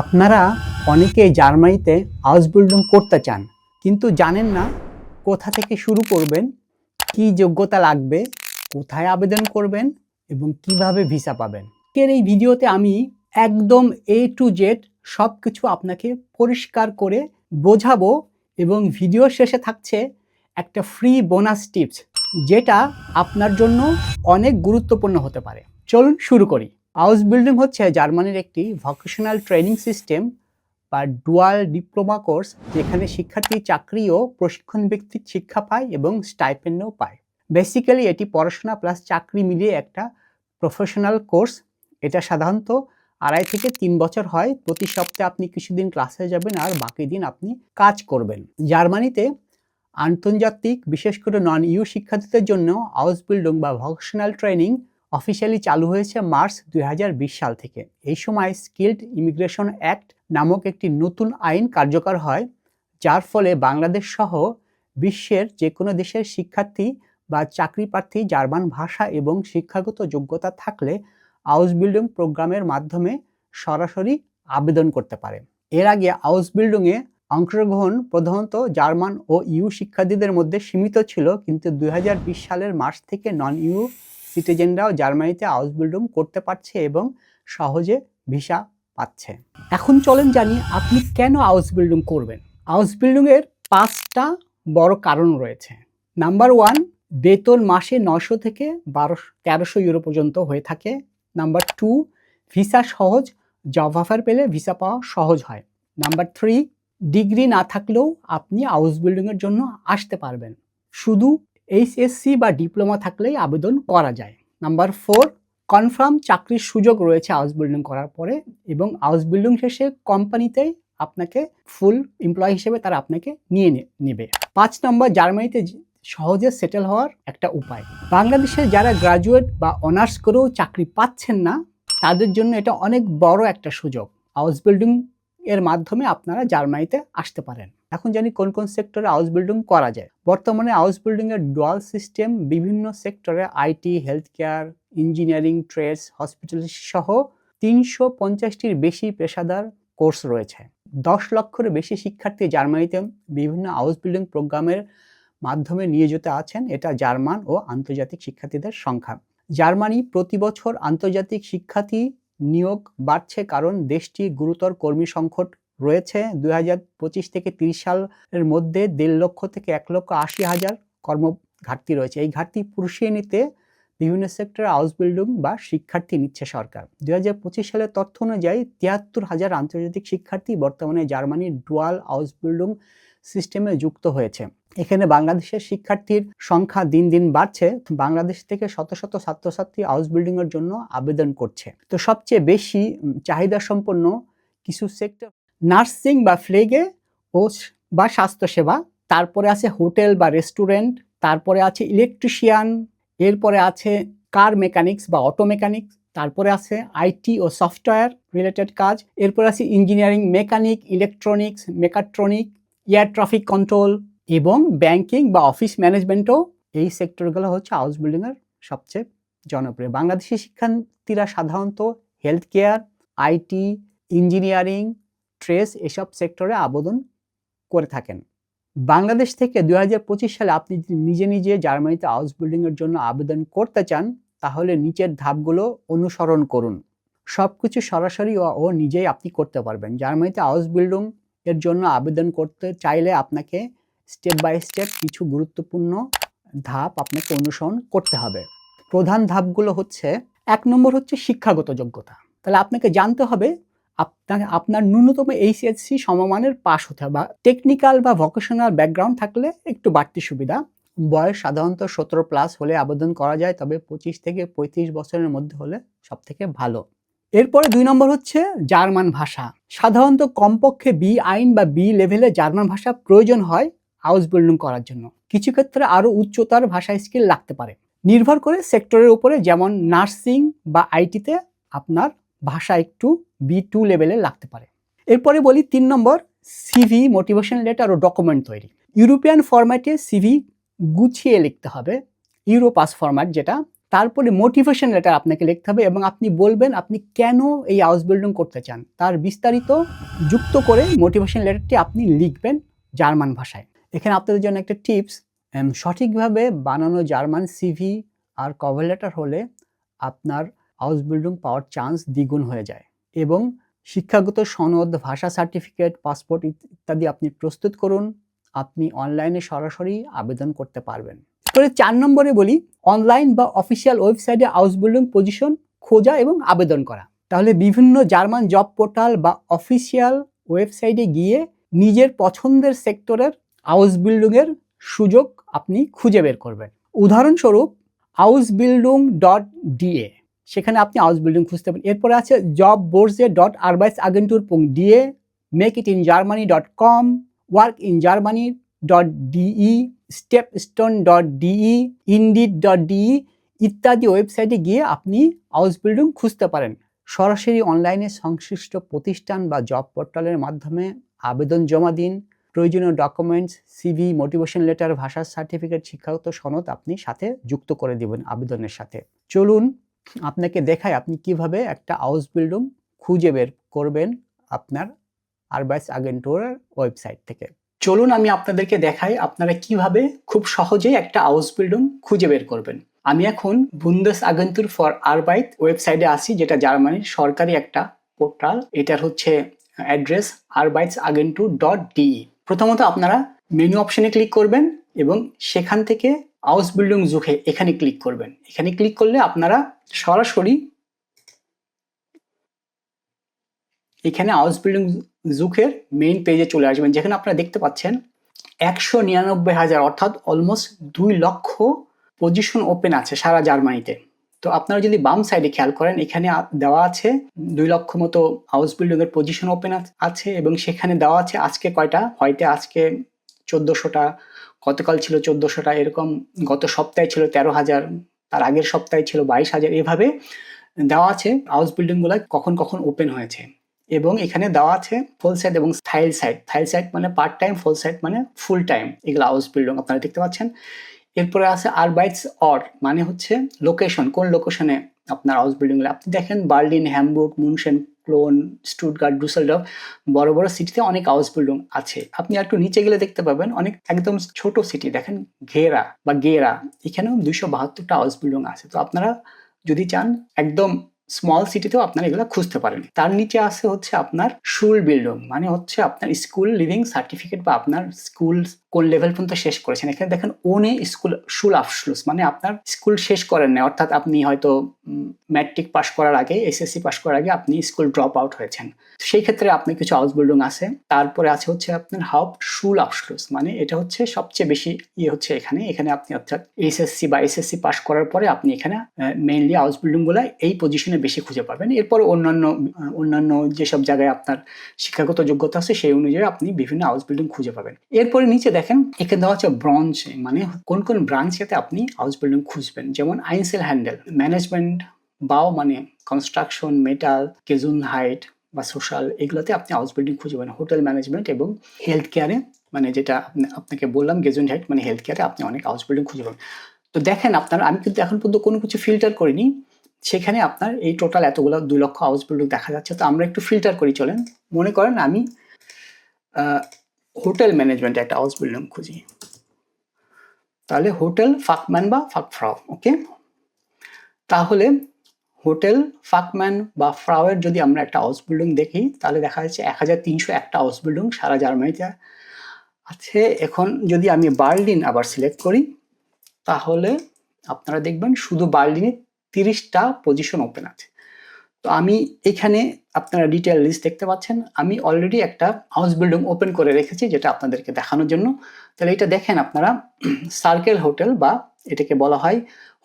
আপনারা অনেকেই জার্মানিতে হাউস বিল্ডিং করতে চান, কিন্তু জানেন না কোথা থেকে শুরু করবেন, কি যোগ্যতা লাগবে, কোথায় আবেদন করবেন এবং কীভাবে ভিসা পাবেন। এর এই ভিডিওতে আমি একদম এ টু জেড সব কিছু আপনাকে পরিষ্কার করে বোঝাবো এবং ভিডিও শেষে থাকছে একটা ফ্রি বোনাস টিপস যেটা আপনার জন্য অনেক গুরুত্বপূর্ণ হতে পারে। চলুন শুরু করি। হাউস বিল্ডিং হচ্ছে জার্মানির একটি ভোকেশনাল ট্রেনিং সিস্টেম বা ডুয়াল ডিপ্লোমা কোর্স যেখানে শিক্ষার্থী চাকরি ও প্রশিক্ষণ ভিত্তিক শিক্ষা পায় এবং স্টাইপেন্ডও পায়। বেসিক্যালি এটি পড়াশোনা প্লাস চাকরি মিলিয়ে একটা প্রফেশনাল কোর্স এটা সাধারণত আড়াই থেকে তিন বছর হয়। প্রতি সপ্তাহে আপনি কিছুদিন ক্লাসে যাবেন আর বাকি দিন আপনি কাজ করবেন। জার্মানিতে আন্তর্জাতিক, বিশেষ করে নন ইউ শিক্ষার্থীদের জন্য হাউস বিল্ডিং বা ভকেশনাল ট্রেনিং অফিসিয়ালি চালু হয়েছে মার্চ দুই হাজার বিশ সাল থেকে। এই সময় স্কিল্ড ইমিগ্রেশন অ্যাক্ট নামক একটি নতুন আইন কার্যকর হয়, যার ফলে বাংলাদেশ সহ বিশ্বের যে কোনো দেশের শিক্ষার্থী বা চাকরি প্রার্থী জার্মান ভাষা এবং শিক্ষাগত যোগ্যতা থাকলে হাউস বিল্ডিং প্রোগ্রামের মাধ্যমে সরাসরি আবেদন করতে পারে। এর আগে হাউস বিল্ডিংয়ে অংশগ্রহণ প্রধানত জার্মান ও ইউ শিক্ষার্থীদের মধ্যে সীমিত ছিল, কিন্তু দু হাজার বিশ সালের মার্চ থেকে নন ইউ সিটিজেনরাও জার্মানিতে হাউস বিল্ডিং করতে পারছে এবং সহজে ভিসা পাচ্ছে। এখন চলেন জানি আপনি কেন হাউস বিল্ডিং করবেন। হাউস বিল্ডিংয়ের পাঁচটা বড় কারণ রয়েছে। নাম্বার ওয়ান বেতন মাসে নশো থেকে বারোশো, তেরোশো ইউরো পর্যন্ত হয়ে থাকে। নাম্বার টু ভিসা সহজ জব অফার পেলে ভিসা পাওয়া সহজ হয়। নাম্বার থ্রি ডিগ্রি না থাকলেও আপনি হাউস বিল্ডিংয়ের জন্য আসতে পারবেন। শুধু এইচএসসি বা ডিপ্লোমা থাকলেই আবেদন করা যায়। নাম্বার ফোর কনফার্ম চাকরির সুযোগ রয়েছে হাউস বিল্ডিং করার পরে এবং হাউস বিল্ডিং শেষে কোম্পানিতেই আপনাকে ফুল এমপ্লয় হিসেবে তারা আপনাকে নিয়ে নেবে। পাঁচ নম্বর জার্মানিতে সহজে সেটেল হওয়ার একটা উপায়। বাংলাদেশে যারা গ্রাজুয়েট বা অনার্স করেও চাকরি পাচ্ছেন না, তাদের জন্য এটা অনেক বড় একটা সুযোগ। হাউস বিল্ডিং এর মাধ্যমে আপনারা জার্মানিতে আসতে পারেন। এখন জানি কোন কোন সেক্টরে হাউস বিল্ডিং করা যায়। বর্তমানে হাউস বিল্ডিং এর ডুয়াল সিস্টেম বিভিন্ন সেক্টরে IT health care engineering trades hospital সহ তিনশো পঞ্চাশটির বেশি পেশাদার কোর্স রয়েছে। দশ লক্ষের বেশি শিক্ষার্থী জার্মানিতে বিভিন্ন হাউস বিল্ডিং প্রোগ্রামের মাধ্যমে নিয়োজিত আছেন। এটা জার্মান ও আন্তর্জাতিক শিক্ষার্থীদের সংখ্যা। জার্মানি প্রতি বছর আন্তর্জাতিক শিক্ষার্থী নিয়োগ বাড়ছে কারণ দেশটি গুরুতর কর্মী সংকট রয়েছে দুই হাজার পঁচিশ থেকে তিরিশ সালের মধ্যে দেড় লক্ষ থেকে এক লক্ষ আশি হাজার কর্ম ঘাটতি রয়েছে। এই ঘাটতি পুষিয়ে নিতে বিভিন্ন সেক্টরে হাউস বিল্ডিং বা শিক্ষার্থী নিচ্ছে সরকার। দুই হাজার পঁচিশ সালের তথ্য অনুযায়ী তিয়াত্তর হাজার আন্তর্জাতিক শিক্ষার্থী বর্তমানে জার্মানির ডুয়াল হাউস বিল্ডিং সিস্টেমে যুক্ত হয়েছে। এখানে বাংলাদেশের শিক্ষার্থীর সংখ্যা দিন দিন বাড়ছে। বাংলাদেশ থেকে শত শত ছাত্রছাত্রী হাউস বিল্ডিং এর জন্য আবেদন করছে। তো সবচেয়ে বেশি চাহিদা সম্পন্ন কিছু সেক্টর নার্সিং বা ফ্লেগে ও বা স্বাস্থ্যসেবা, তারপরে আছে হোটেল বা রেস্টুরেন্ট, তারপরে আছে ইলেকট্রিশিয়ান, এরপরে আছে কার মেকানিক্স বা অটো মেকানিক্স, তারপরে আছে আইটি ও সফটওয়্যার রিলেটেড কাজ, এরপরে আছে engineering, mechanic, electronics, mechatronic, air traffic control এবং ব্যাংকিং বা অফিস ম্যানেজমেন্টও এই সেক্টরগুলো হচ্ছে হাউস বিল্ডিংয়ের সবচেয়ে জনপ্রিয়। বাংলাদেশি শিক্ষার্থীরা সাধারণত health care, IT, engineering trades এসব সেক্টরে আবেদন করে থাকেন। বাংলাদেশ থেকে দু হাজার পঁচিশ সালে আপনি যদি নিজে নিজে জার্মানিতে হাউস বিল্ডিংয়ের জন্য আবেদন করতে চান, তাহলে নিচের ধাপগুলো অনুসরণ করুন। সব কিছু সরাসরি ও- ও নিজেই আপনি করতে পারবেন। জার্মানিতে হাউস বিল্ডিং এর জন্য আবেদন করতে চাইলে আপনাকে স্টেপ বাই স্টেপ কিছু গুরুত্বপূর্ণ ধাপ আপনাকে অনুসরণ করতে হবে। প্রধান ধাপগুলো হচ্ছে, এক নম্বর হচ্ছে শিক্ষাগত যোগ্যতা। তাহলে আপনাকে জানতে হবে আপনার আপনার ন্যূনতম এইচএসসি সমমানের পাস হতে হবে বা টেকনিক্যাল বা ভোকেশনাল ব্যাকগ্রাউন্ড থাকলে একটু বাড়তি সুবিধা। বয়স সাধারণত সতেরো প্লাস হলে আবেদন করা যায়, তবে পঁচিশ থেকে পঁয়ত্রিশ বছরের মধ্যে হলে সব থেকে ভালো। এরপরে দুই নম্বর হচ্ছে জার্মান ভাষা। সাধারণত কমপক্ষে বি আইন বা বি লেভেলে জার্মান ভাষা প্রয়োজন হয় হাউস বিল্ডিং করার জন্য। কিছু ক্ষেত্রে আরও উচ্চতর ভাষা স্কিল লাগতে পারে। নির্ভর করে সেক্টরের উপরে, যেমন নার্সিং বা আইটিতে আপনার ভাষা একটু বি টু লেভেলে লাগতে পারে। এরপরে বলি তিন নম্বর সিভি মোটিভেশন লেটার ও ডকুমেন্ট তৈরি। ইউরোপিয়ান ফরম্যাটে সিভি গুছিয়ে লিখতে হবে ইউরোপাস ফরম্যাট যেটা। তারপরে মোটিভেশন লেটার আপনাকে লিখতে হবে এবং আপনি বলবেন আপনি কেন এই হাউস বিল্ডিং করতে চান। তার বিস্তারিত যুক্ত করে মোটিভেশন লেটারটি আপনি লিখবেন জার্মান ভাষায়। এখানে আপনাদের জন্য একটা টিপস সঠিকভাবে বানানো জার্মান সিভি আর কভার লেটার হলে আপনার হাউস বিল্ডিং পাওয়ার চান্স দ্বিগুণ হয়ে যায় এবং শিক্ষাগত সনদ, ভাষা সার্টিফিকেট পাসপোর্ট ইত্যাদি আপনি প্রস্তুত করুন, আপনি অনলাইনে সরাসরি আবেদন করতে পারবেন। করে চার নম্বরে বলি অনলাইন বা অফিসিয়াল ওয়েবসাইটে হাউস বিল্ডিং পজিশন খোঁজা এবং আবেদন করা। তাহলে বিভিন্ন জার্মান জব পোর্টাল বা অফিসিয়াল ওয়েবসাইটে গিয়ে নিজের পছন্দের সেক্টরের হাউস বিল্ডিংয়ের সুযোগ আপনি খুঁজে বের করবেন। উদাহরণস্বরূপ হাউস বিল্ডিং ডট ডিএ সেখানে আপনি হাউস বিল্ডিং খুঁজতে পারেন। এরপরে আছে জব বোর্ডসে ডট আরবাইস আগেন্টুর পুং DE make it in Germany dot com work in Germany dot DE StepStone dot DE Indeed dot DE ইত্যাদি ওয়েবসাইটে গিয়ে আপনি হাউস বিল্ডিং খুঁজতে পারেন। সরাসরি অনলাইনে সংশ্লিষ্ট প্রতিষ্ঠান বা জব পোর্টালের মাধ্যমে আবেদন জমা দিন। প্রয়োজনীয় ডকুমেন্টস সিভি মোটিভেশন লেটার ভাষার সার্টিফিকেট শিক্ষাগত সনদ আপনি সাথে যুক্ত করে দিবেন আবেদনের সাথে। চলুন আপনাকে দেখায় আপনি কীভাবে একটা হাউস বিল্ডিং খুঁজে বের করবেন আপনার আরবাইস আগেন্টোরের ওয়েবসাইট থেকে। চলুন আমি আপনাদেরকে দেখাই আপনারা কীভাবে খুব সহজেই একটা হাউস বিল্ডিং খুঁজে বের করবেন। আমি এখন বুন্দেস আগেন্তুর ফর আরবাইট ওয়েবসাইটে আসি যেটা জার্মানির সরকারি একটা পোর্টাল। এটার হচ্ছে অ্যাড্রেস আরবাইটস আগেন্টুর ডট ডি প্রথমত আপনারা মেনু অপশনে ক্লিক করবেন এবং সেখান থেকে হাউস বিল্ডিং জুখে এখানে ক্লিক করবেন। এখানে ক্লিক করলে আপনারা সরাসরি এখানে হাউস বিল্ডিং জুখের মেইন পেজে চলে আসবেন। যেখানে আপনারা দেখতে পাচ্ছেন একশো নিরানব্বই হাজার, অর্থাৎ অলমোস্ট দুই লক্ষ পজিশন ওপেন আছে সারা জার্মানিতে। তো আপনারা যদি বাম সাইডে খেয়াল করেন, এখানে দেওয়া আছে দুই লক্ষ মতো হাউস বিল্ডিং এর পজিশন ওপেন আছে এবং সেখানে দেওয়া আছে আজকে কয়টা? হয়তো আজকে চোদ্দোশোটা গতকাল ছিল চোদ্দোশোটা, এরকম গত সপ্তাহে ছিল তেরো হাজার তার আগের সপ্তাহে ছিল বাইশ হাজার এভাবে দেওয়া আছে হাউস বিল্ডিংগুলো কখন কখন ওপেন হয়েছে। এবং এখানে দেওয়া আছে ফুল সাইড এবং থাইল সাইড থাইল সাইড মানে পার্ট টাইম ফুল সাইড মানে ফুল টাইম এগুলো হাউস বিল্ডিং আপনারা দেখতে পাচ্ছেন। এরপরে আছে আরবাইটস অর মানে হচ্ছে লোকেশন কোন লোকেশনে আপনার হাউস বিল্ডিংগুলো আপনি দেখেন Berlin Hamburg Munchen Koln Stuttgart Dusseldorf বড় বড় সিটিতে অনেক হাউস বিল্ডিং আছে। আপনি একটু নিচে গেলে দেখতে পাবেন অনেক একদম ছোট সিটি দেখেন ঘেরা বা গেরা। এখানেও দুইশো বাহাত্তরটা হাউস বিল্ডিং আছে। তো আপনারা যদি চান একদম স্মল সিটিতেও আপনারা এগুলো খুঁজতে পারেন। তার নিচে আছে হচ্ছে আপনার স্কুল বিল্ডিং মানে হচ্ছে আপনার স্কুল লিভিং সার্টিফিকেট বা আপনার স্কুল কোন লেভেল পর্যন্ত শেষ করেছেন। এখানে দেখেন ওনে স্কুল শুল আফসলুস মানে আপনার স্কুল শেষ করেন না অর্থাৎ আপনি হয়তো ম্যাট্রিক পাস করার আগে এসএসসি পাস করার আগে আপনি স্কুল ড্রপ আউট হয়েছেন। সেই ক্ষেত্রে আপনার কিছু হাউস বিল্ডিং আছে। তারপরে আছে হচ্ছে আপনার হাউপ শুল আফসলুস মানে এটা হচ্ছে সবচেয়ে বেশি ইয়ে হচ্ছে এখানে। এখানে আপনি অর্থাৎ এসএসসি বা এসএসসি পাস করার পরে আপনি এখানে মেইনলি হাউস বিল্ডিংগুলো এই পজিশনে বেশি খুঁজে পাবেন। এরপর অন্যান্য অন্যান্য যেসব জায়গায় আপনার শিক্ষাগত যোগ্যতা আছে, সেই অনুযায়ী আপনি বিভিন্ন হাউস বিল্ডিং খুঁজে পাবেন। এরপরে নিচে দেখেন, এখানে দেওয়া হচ্ছে ব্রঞ্চ মানে কোন কোন ব্রাঞ্চেতে আপনি হাউস বিল্ডিং খুঁজবেন। যেমন আইনসেল হ্যান্ডেল ম্যানেজমেন্ট বাও মানে কনস্ট্রাকশন মেটাল কেজুন হাইট বা সোশ্যাল এগুলোতে আপনি হাউস বিল্ডিং খুঁজবেন হোটেল ম্যানেজমেন্ট এবং হেলথ কেয়ারে মানে যেটা আপনাকে বললাম গেজুন হাইট মানে হেলথ কেয়ারে আপনি অনেক হাউস বিল্ডিং খুঁজে পাবেন। তো দেখেন আপনার, আমি কিন্তু এখন পর্যন্ত কোনো কিছু ফিল্টার করিনি। সেখানে আপনার এই টোটাল এতগুলো দুই লক্ষ হাউস বিল্ডিং দেখা যাচ্ছে। তো আমরা একটু ফিল্টার করি, চলেন। মনে করেন আমি হোটেল ম্যানেজমেন্টে একটা হাউস বিল্ডিং খুঁজি। তাহলে হোটেল ফাকম্যান বা ফাকফ্রাও ওকে তাহলে হোটেল ফাকম্যান বা ফ্রাওয়ের যদি আমরা একটা হাউস বিল্ডিং দেখি, তাহলে দেখা যাচ্ছে এক হাজার তিনশো একটা হাউস বিল্ডিং সারা জার্মানিতে আছে। এখন যদি আমি বার্লিন আবার সিলেক্ট করি, তাহলে আপনারা দেখবেন শুধু বার্লিনে তিরিশটা পজিশন ওপেন আছে। তো আমি এখানে আপনারা ডিটেল লিস্ট দেখতে পাচ্ছেন। আমি অলরেডি একটা হাউস বিল্ডিং ওপেন করে রেখেছি যেটা আপনাদেরকে দেখানোর জন্য। তাহলে এটা দেখেন আপনারা সার্কেল হোটেল বা এটাকে বলা হয়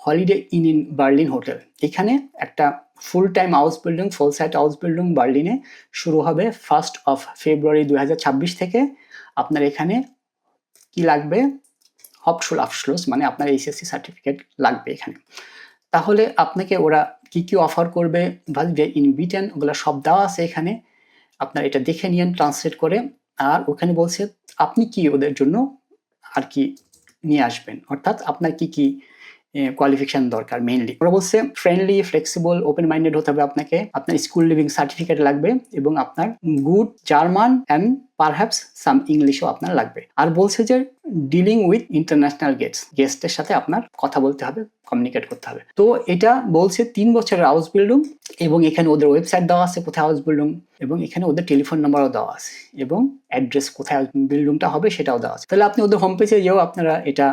Holiday Inn in Berlin hotel এখানে একটা ফুল টাইম হাউস বিল্ডিং ফুল সাইট হাউস বিল্ডিং বার্লিনে শুরু হবে ফার্স্ট অফ ফেব্রুয়ারি দু হাজার ছাব্বিশ থেকে। আপনার এখানে কি লাগবে? হপসুল আফসলুস মানে আপনার এইচএসসি সার্টিফিকেট লাগবে এখানে। তাহলে আপনাকে ওরা কি কি অফার করবে ভালবে ইন বিটেন ওগুলো সব দেওয়া আছে এখানে, আপনার এটা দেখে নিয়েন ট্রান্সলেট করে। আর ওখানে বলছে, আপনি কি ওদের জন্য আর কি নিয়ে আসবেন? অর্থাৎ আপনার কি কি কোয়ালিফিকেশন দরকার মেইনলি ওরা বলছে ফ্রেন্ডলি ফ্লেক্সিবল ওপেন মাইন্ডেড হতে হবে আপনাকে। আপনার স্কুল লিভিং সার্টিফিকেট লাগবে এবং আপনার good German and perhaps some ইংলিশও আপনার লাগবে। আর বলছে যে ডিলিং উইথ ইন্টারন্যাশনাল গেস্ট গেস্টের সাথে আপনার কথা বলতে হবে কমিউনিকেট করতে হবে। তো এটা বলছে তিন বছরের হাউস বিল্ডিং এবং এখানে ওদের ওয়েবসাইট দেওয়া আছে কোথায় হাউস বিল্ডিং এবং এখানে ওদের টেলিফোন নাম্বারও দেওয়া আছে এবং অ্যাড্রেস কোথায় বিল্ডিংটা হবে সেটাও দেওয়া আছে। তাহলে আপনি ওদের হোম পেজে যেও আপনারা এটা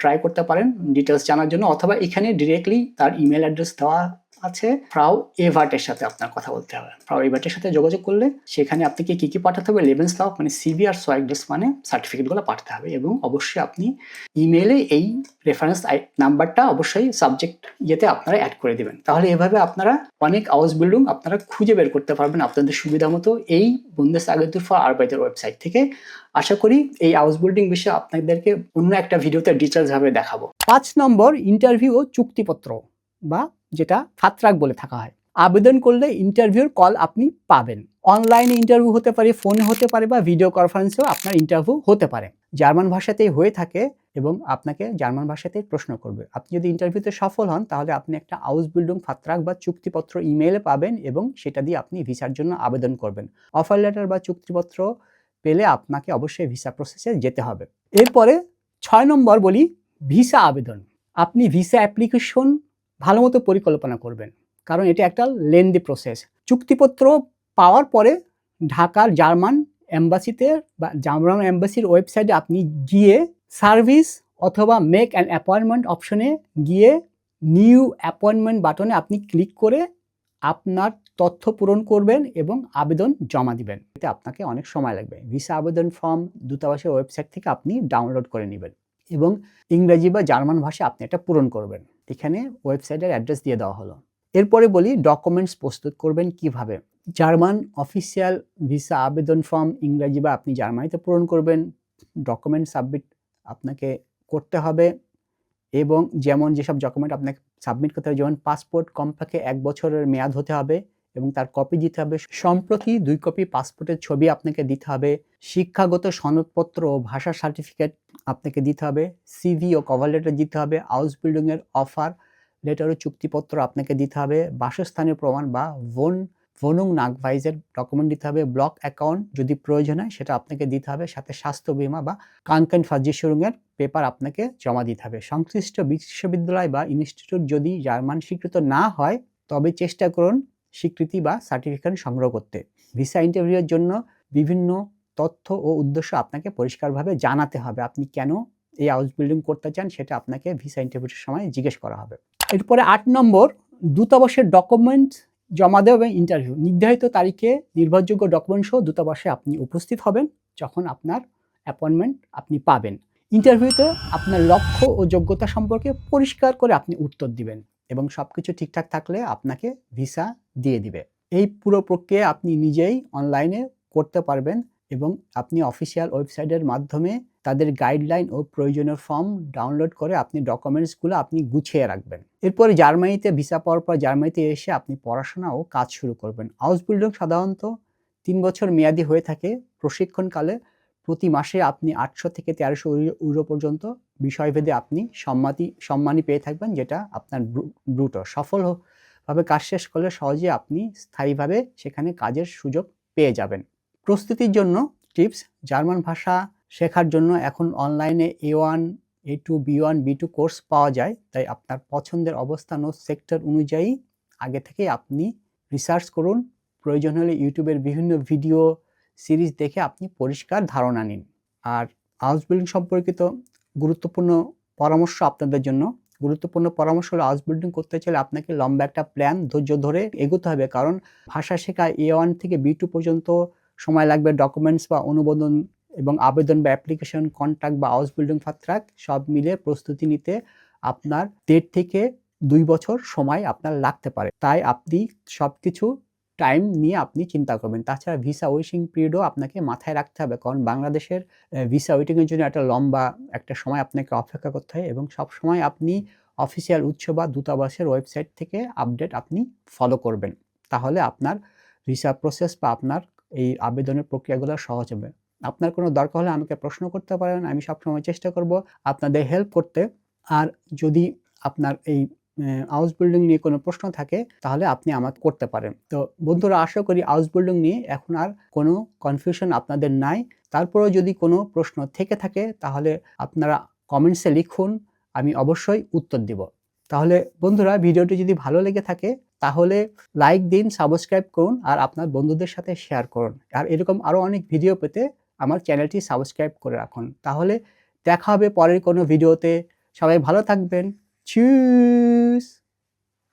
ট্রাই করতে পারেন ডিটেলস জানার জন্য অথবা এখানে ডিরেক্টলি তার ইমেল অ্যাড্রেস দেওয়া আছে। ফ্রাউ এভার্টের সাথে আপনার কথা বলতে হবে। ফ্রাউ এভার্টের সাথে যোগাযোগ করলে সেখানে আপনাকে কি কি পাঠাতে হবে? লেভেন্স লাভ মানে সিবি আর সোয়াইড্রেস মানে সার্টিফিকেটগুলো পাঠাতে হবে এবং অবশ্যই আপনি ইমেলে এই রেফারেন্স নাম্বারটা অবশ্যই সাবজেক্ট ইয়েতে আপনারা অ্যাড করে দিবেন। তাহলে এভাবে আপনারা অনেক হাউস বিল্ডিং আপনারা খুঁজে বের করতে পারবেন আপনাদের সুবিধা মতো এই বন্দেশ আগেতুর ফর আরবাইদের ওয়েবসাইট থেকে। আশা করি এই হাউস বিল্ডিং বিষয়ে আপনাদেরকে অন্য একটা ভিডিওতে ডিটেলস ভাবে দেখাবো। পাঁচ নম্বর ইন্টারভিউ ও চুক্তিপত্র বা যেটা ফাত্রাক বলে থাকা হয়। আবেদন করলে ইন্টারভিউর কল আপনি পাবেন। অনলাইনে ইন্টারভিউ হতে পারে ফোনে হতে পারে বা ভিডিও কনফারেন্সেও আপনার ইন্টারভিউ হতে পারে। জার্মান ভাষাতেই হয়ে থাকে এবং আপনাকে জার্মান ভাষাতেই প্রশ্ন করবে। আপনি যদি ইন্টারভিউতে সফল হন, তাহলে আপনি একটা হাউস বিল্ডিং ফাত্রাক বা চুক্তিপত্র ইমেইলে পাবেন এবং সেটা দিয়ে আপনি ভিসার জন্য আবেদন করবেন। অফার লেটার বা চুক্তিপত্র পেলে আপনাকে অবশ্যই ভিসা প্রসেসে যেতে হবে। এরপরে ছয় নম্বর বলি, ভিসা আবেদন। আপনি ভিসা অ্যাপ্লিকেশন ভালো মতো পরিকল্পনা করবেন। কারণ এটা একটা লেন্দি প্রসেস চুক্তিপত্র পাওয়ার পরে ঢাকার জার্মান এম্বাসিতে বা জার্মান এম্বাসির ওয়েবসাইটে আপনি গিয়ে সার্ভিস অথবা মেক অ্যান অ্যাপয়েন্টমেন্ট অপশনে গিয়ে নিউ অ্যাপয়েন্টমেন্ট বাটনে আপনি ক্লিক করে আপনার তথ্য পূরণ করবেন এবং আবেদন জমা দিবেন। এতে আপনাকে অনেক সময় লাগবে। ভিসা আবেদন ফর্ম দূতাবাসের ওয়েবসাইট থেকে আপনি ডাউনলোড করে নেবেন এবং ইংরেজি বা জার্মান ভাষায় আপনি এটা পূরণ করবেন। এখানে ওয়েবসাইটের অ্যাড্রেস দিয়ে দেওয়া হলো। এরপরে বলি ডকুমেন্টস প্রস্তুত করবেন কীভাবে? জার্মান অফিসিয়াল ভিসা আবেদন ফর্ম ইংরাজি বা আপনি জার্মানিতে পূরণ করবেন ডকুমেন্ট সাবমিট আপনাকে করতে হবে এবং যেমন যেসব ডকুমেন্ট আপনাকে সাবমিট করতে হবে, যেমন পাসপোর্ট কমপক্ষে এক বছরের মেয়াদ হতে হবে। এবং তার কপি দিতে হবে। সম্প্রতি দুই কপি পাসপোর্টের ছবি আপনাকে দিতে হবে। শিক্ষাগত সনদপত্র ও ভাষা সার্টিফিকেট আপনাকে দিতে হবে। সিভি ও কভার লেটার দিতে হবে। হাউস বিল্ডিংয়ের অফার লেটার ও চুক্তিপত্র আপনাকে দিতে হবে। বাসস্থানের প্রমাণ বা ভোন ভনুং নাগভাইজের ডকুমেন্ট দিতে হবে। ব্লক অ্যাকাউন্ট যদি প্রয়োজন হয়, সেটা আপনাকে দিতে হবে। সাথে স্বাস্থ্য বিমা বা কাঙ্কেন ফাজিসুরুংয়ের পেপার আপনাকে জমা দিতে হবে। সংশ্লিষ্ট বিশ্ববিদ্যালয় বা ইনস্টিটিউট যদি জার্মান স্বীকৃত না হয়, তবে চেষ্টা করুন স্বীকৃতি বা সার্টিফিকেট সংগ্রহ করতে। ভিসা ইন্টারভিউয়ের জন্য বিভিন্ন তথ্য ও উদ্দেশ্য আপনাকে পরিষ্কারভাবে জানাতে হবে। আপনি কেন এই হাউস বিল্ডিং করতে চান সেটা আপনাকে ভিসা ইন্টারভিউর সময় জিজ্ঞেস করা হবে। এরপরে আট নম্বর, দূতাবাসের ডকুমেন্ট জমা দেওয়া ইন্টারভিউ নির্ধারিত তারিখে নির্ভরযোগ্য ডকুমেন্ট সহ দূতাবাসে আপনি উপস্থিত হবেন যখন আপনার অ্যাপয়েন্টমেন্ট আপনি পাবেন। ইন্টারভিউতে আপনার লক্ষ্য ও যোগ্যতা সম্পর্কে পরিষ্কার করে আপনি উত্তর দিবেন। এবং সব কিছু ঠিকঠাক থাকলে আপনাকে ভিসা দিয়ে দিবে। এই পুরো প্রক্রিয়া আপনি নিজেই অনলাইনে করতে পারবেন এবং আপনি অফিসিয়াল ওয়েবসাইটের মাধ্যমে তাদের গাইডলাইন ও প্রয়োজনীয় ফর্ম ডাউনলোড করে আপনি ডকুমেন্টসগুলো আপনি গুছিয়ে রাখবেন। এরপরে জার্মানিতে ভিসা পাওয়ার পর জার্মানিতে এসে আপনি পড়াশোনা ও কাজ শুরু করবেন। হাউস বিল্ডিং সাধারণত তিন বছর মেয়াদি হয়ে থাকে। প্রশিক্ষণকালে প্রতি মাসে আপনি আটশো থেকে তেরোশো ইউরো পর্যন্ত বিষয়ভেদে আপনি সম্মাতি সম্মানী পেয়ে থাকবেন, যেটা আপনার ব্রুট। সফল ভাবে কাজ শেষ করলে সহজে আপনি স্থায়ীভাবে সেখানে কাজের সুযোগ পেয়ে যাবেন। প্রস্তুতির জন্য টিপস, জার্মান ভাষা শেখার জন্য এখন অনলাইনে A one, A two, B one, B two course পাওয়া যায়। তাই আপনার পছন্দের অবস্থান ও সেক্টর অনুযায়ী আগে থেকে আপনি রিসার্চ করুন। প্রয়োজন হলে ইউটিউবের বিভিন্ন ভিডিও সিরিজ দেখে আপনি পরিষ্কার ধারণা নিন। আর হাউস বিল্ডিং সম্পর্কিত গুরুত্বপূর্ণ পরামর্শ আপনাদের জন্য। গুরুত্বপূর্ণ পরামর্শ হলো হাউস বিল্ডিং করতে চাইলে আপনাকে লম্বা একটা প্ল্যান ধৈর্য ধরে এগোতে হবে। কারণ ভাষা শেখা এ ওয়ান থেকে বি টু পর্যন্ত সময় লাগবে। ডকুমেন্টস বা অনুমোদন এবং আবেদন বা অ্যাপ্লিকেশন কন্ট্যাক্ট বা হাউস বিল্ডিং ফাত্রাক সব মিলে প্রস্তুতি নিতে আপনার দেড় থেকে দুই বছর সময় আপনার লাগতে পারে। তাই আপনি সব কিছু টাইম নিয়ে আপনি চিন্তা করবেন। তাছাড়া ভিসা ওয়েটিং পিরিয়ডও আপনাকে মাথায় রাখতে হবে। কারণ বাংলাদেশের ভিসা ওয়েটিংয়ের জন্য একটা লম্বা একটা সময় আপনাকে অপেক্ষা করতে হয় এবং সব সময় আপনি অফিসিয়াল উৎস বা দূতাবাসের ওয়েবসাইট থেকে আপডেট আপনি ফলো করবেন। তাহলে আপনার ভিসা প্রসেস বা আপনার এই আবেদনের প্রক্রিয়াগুলো সহজ হবে। আপনার কোনো দরকার হলে আমাকে প্রশ্ন করতে পারেন, আমি সবসময় চেষ্টা করব আপনাদের হেল্প করতে। আর যদি আপনার এই হাউস বিল্ডিং নিয়ে কোনো প্রশ্ন থাকে, তাহলে আপনি আমাকে করতে পারেন। তো বন্ধুরা, আশা করি হাউস বিল্ডিং নিয়ে এখন আর কোনো কনফিউশন আপনাদের নাই। তারপরেও যদি কোনো প্রশ্ন থেকে থাকে, তাহলে আপনারা কমেন্টসে লিখুন, আমি অবশ্যই উত্তর দিব। তাহলে বন্ধুরা, ভিডিওটি যদি ভালো লেগে থাকে, তাহলে লাইক দিন সাবস্ক্রাইব করুন, আর আপনার বন্ধুদের সাথে শেয়ার করুন। আর এরকম আরও অনেক ভিডিও পেতে আমার চ্যানেলটি সাবস্ক্রাইব করে রাখুন। তাহলে দেখা হবে পরের কোনো ভিডিওতে সবাই ভালো থাকবেন। Tschüss.